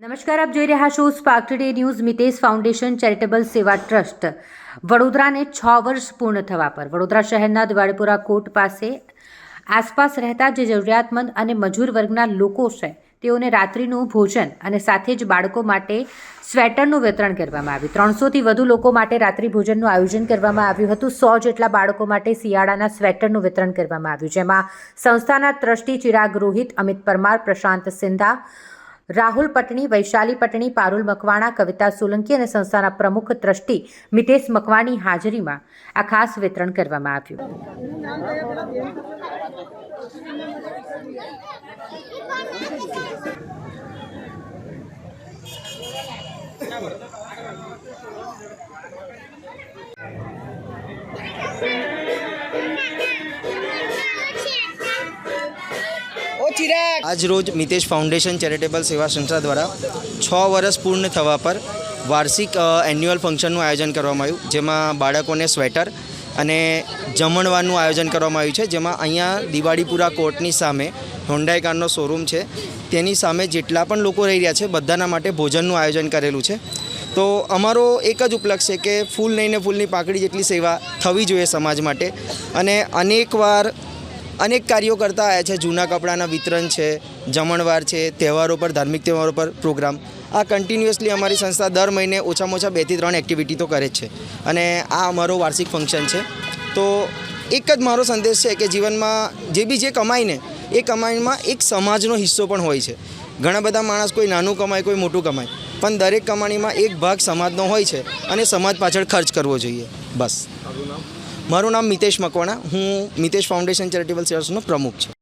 નમસ્કાર, આપ જોઈ રહ્યા છો spark today news Mitesh foundation charitable Seva trust વડોદરાને છ વર્ષ પૂર્ણ થવા પર. વડોદરા શહેરના દિવાળીપુરા કોર્ટ પાસે આસપાસ રહેતા જે જરૂરિયાતમંદ અને મજૂર વર્ગના લોકો છે, તેઓને રાત્રિનું ભોજન અને સાથે જ બાળકો માટે સ્વેટરનું વિતરણ કરવામાં આવ્યું. ત્રણસોથી વધુ લોકો માટે રાત્રિ ભોજનનું આયોજન કરવામાં આવ્યું હતું. સો જેટલા બાળકો માટે શિયાળાના સ્વેટરનું વિતરણ કરવામાં આવ્યું, જેમાં સંસ્થાના ટ્રસ્ટી ચિરાગ રોહિત અમિત પરમાર, પ્રશાંત સિંધા રાહુલ પટણી, વૈશાલી પટણી, પારુલ મકવાણા, કવિતા સોલંકી અને સંસ્થાના પ્રમુખ ટ્રસ્ટી મિતેશ મકવાણી હાજરીમાં આ ખાસ વિતરણ કરવામાં આવ્યું. આજ રોજ મિતેશ ફાઉન્ડેશન ચેરિટેબલ સેવા સંસ્થા દ્વારા છ વર્ષ પૂર્ણ થવા પર વાર્ષિક એન્યુઅલ ફંક્શનનું આયોજન કરવામાં આવ્યું, જેમાં બાળકોને સ્વેટર અને જમણવારનું આયોજન કરવામાં આવ્યું છે, જેમાં અહીંયા દિવાળીપુરા કોર્ટની સામે હોન્ડાઈ કારનો શોરૂમ છે. તેની સામે જેટલા પણ લોકો રહી રહ્યા છે, બધાના માટે ભોજનનું આયોજન કરેલું છે. તો અમારો એક જ ઉપલક્ષ છે કે ફૂલ નહીં ને ફૂલની પાકડી જેટલી સેવા થવી જોઈએ સમાજ માટે. અને અનેકવાર અનેક કાર્યો કરતા આવ્યા છે. જૂના કપડાના વિતરણ છે, જમણવાર છે, તહેવારો પર, ધાર્મિક તહેવારો પર પ્રોગ્રામ. આ કન્ટિન્યુઅસલી અમારી સંસ્થા દર મહિને ઓછામાં ઓછા બેથી ત્રણ એક્ટિવિટી તો કરે છે. અને આ અમારો વાર્ષિક ફંક્શન છે. તો એક જ મારો સંદેશ છે કે જીવનમાં જે બી જે કમાઈને, એ કમાઈમાં એક સમાજનો હિસ્સો પણ હોય છે. ઘણા બધા માણસ કોઈ નાનું કમાય, કોઈ મોટું કમાય. પણ દરેક કમાણીમાં એક ભાગ સમાજનો હોય છે અને સમાજ પાછળ ખર્ચ કરવો જોઈએ. બસ. મારું નામ? મિતેશ મકવાણા. હું મિતેશ ફાઉન્ડેશન ચેરિટેબલ સેવાસનો પ્રમુખ છું.